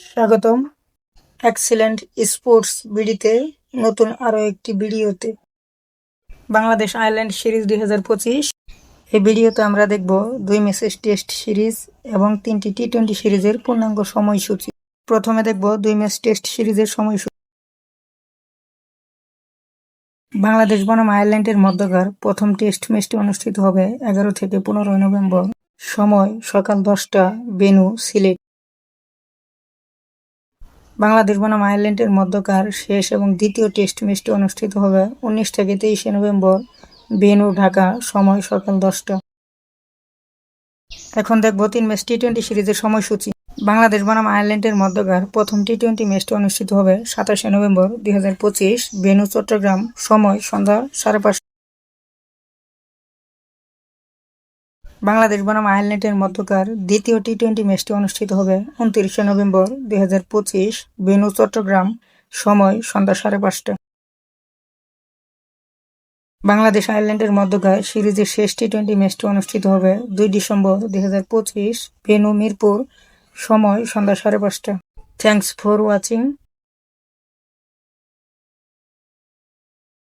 স্বাগতম। Excellent sports বিডিতে নতুন আরও একটি ভিডিওতে। বাংলাদেশ আয়ারল্যান্ড সিরিজ দুই হাজার পঁচিশ। এই ভিডিওতে আমরা দেখব দুই ম্যাচের টেস্ট সিরিজ এবং তিনটি টি টোয়েন্টি সিরিজের পূর্ণাঙ্গ সময়সূচি। প্রথমে দেখব দুই ম্যাচ টেস্ট সিরিজের সময়সূচি। বাংলাদেশ বনাম আয়ারল্যান্ডের মধ্যকার প্রথম টেস্ট ম্যাচটি অনুষ্ঠিত হবে এগারো থেকে পনেরোই নভেম্বর। সময় সকাল দশটা বেনু সিলেট। বাংলাদেশ বনাম আয়ারল্যান্ডের মধ্যকার শেষ এবং দ্বিতীয় টেস্ট ম্যাচটি অনুষ্ঠিত হবে উনিশ থেকে তেইশে নভেম্বর, বেনু, ঢাকা, সময় সকাল দশটা। এখন দেখব তিন ম্যাচ টি টোয়েন্টি সিরিজের সময়সূচি। বাংলাদেশ বনাম আয়ারল্যান্ডের মধ্যকার প্রথম টি টোয়েন্টি ম্যাচটি অনুষ্ঠিত হবে সাতাশে নভেম্বর, দুই হাজার পঁচিশ, বেনু, চট্টগ্রাম, সময় সন্ধ্যা সাড়ে পাঁচটা। বাংলাদেশ বনাম আয়ারল্যান্ডের মধ্যকার দ্বিতীয় টি টোয়েন্টি ম্যাচটি অনুষ্ঠিত হবে উনত্রিশে নভেম্বর দুই হাজার পঁচিশ বেনু চট্টগ্রাম, সময় সন্ধ্যা সাড়ে পাঁচটা। বাংলাদেশ আয়ারল্যান্ডের মধ্যকার সিরিজের শেষ টি টোয়েন্টি ম্যাচটি অনুষ্ঠিত হবে দুই ডিসেম্বর দুই হাজার পঁচিশ বেনু মিরপুর, সময় সন্ধ্যা সাড়ে পাঁচটা। Thanks for watching.